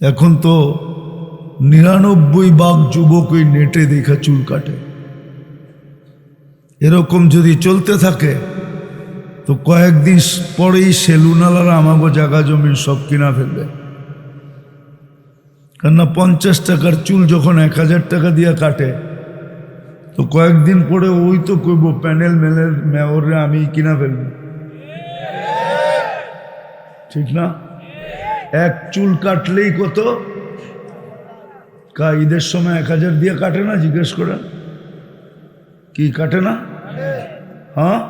এখন তো নিরানব্বই বাঘ যুবক ওই নেটে দেখা চুল কাটে। এরকম যদি চলতে থাকে, তো কয়েকদিন পরেই সেলুনালারা আমাগো জায়গা জমি সব কিনা ফেলবে। কেননা পঞ্চাশ টাকার চুল যখন এক হাজার টাকা দিয়ে কাটে, তো কয়েকদিন পরে ওই তো কইব প্যানেল মেলের মেয়রে আমি কিনা ফেলব। ঠিক না? এক চুল কাটলেই কত? কা ঈদের সময় এক হাজার দিয়ে কাটে না, জিজ্ঞেস করেন কি কাটে না? হ্যাঁ?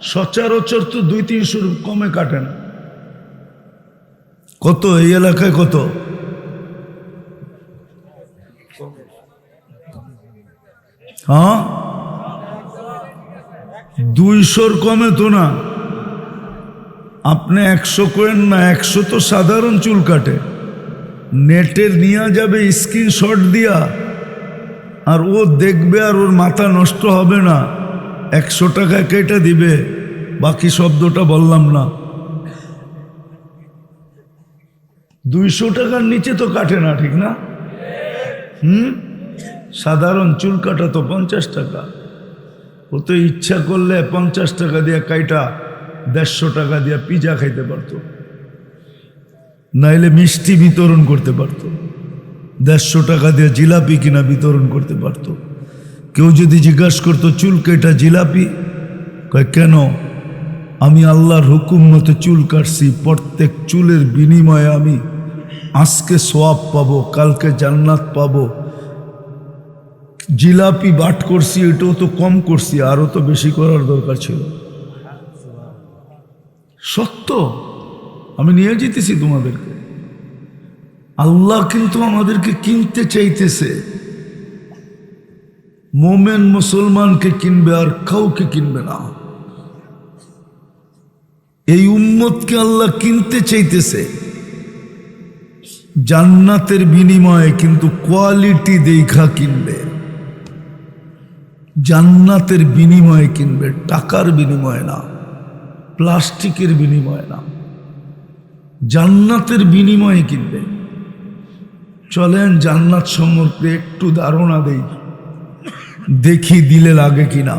সচরাচর তো দুই তিনশো কমে কাটে না। কত? এই এলাকায় কত? হ্যাঁ? দুইশোর কমে তো না। আপনি একশো করেন না, একশো তো সাধারণ চুল কাটে। নেটের নিয়ে যাবে স্ক্রিনশট দিয়া, আর ও দেখবে আর ওর মাথা নষ্ট হবে না। একশো টাকা কেটে দিবে, বাকি শব্দটা বললাম না। দুইশো টাকার নিচে তো কাটে না, ঠিক না? হুম? সাধারণ চুল কাটা তো পঞ্চাশ টাকা। ও তো ইচ্ছা করলে পঞ্চাশ টাকা দিয়ে কাইটা দেড়শো টাকা দিয়ে পিজা খাইতে পারতো। নাইলে মিষ্টি বিতরণ করতে পারতো। দেড়শো টাকা দিয়ে জিলাপি কিনা বিতরণ করতে পারতো। কেউ যদি জিজ্ঞাসা করতো, চুল কেটা জিলাপি? কয়, কেন? আমি আল্লাহর হুকুম মতো চুল কাটছি। প্রত্যেক চুলের বিনিময়ে আমি আজকে সোয়াব পাবো, কালকে জান্নাত পাবো। জিলাপি বাট করছি, এটাও তো কম করছি, আরও তো বেশি করার দরকার ছিল। সত্য? আমি নিয়ে যেতেছি তোমাদেরকে। আল্লাহ কিন্তু আমাদেরকে কিনতে চাইতেছে। মোমেন মুসলমানকে কিনবে আর কাউকে কিনবে না। এই উম্মতকে আল্লাহ কিনতে চাইতেছে। জান্নাতের বিনিময়ে কিন্তু কোয়ালিটি দেখা কিনবে। জান্নাতের বিনিময়ে কিনবে, টাকার বিনিময়ে না। প্লাস্টিকের বিনিময়ে না। জান্নাতের বিনিময়ে কিনবে। চলেন জান্নাত সম্পর্কে একটু ধারণা দেই। দেখি দিলে লাগে কিনা।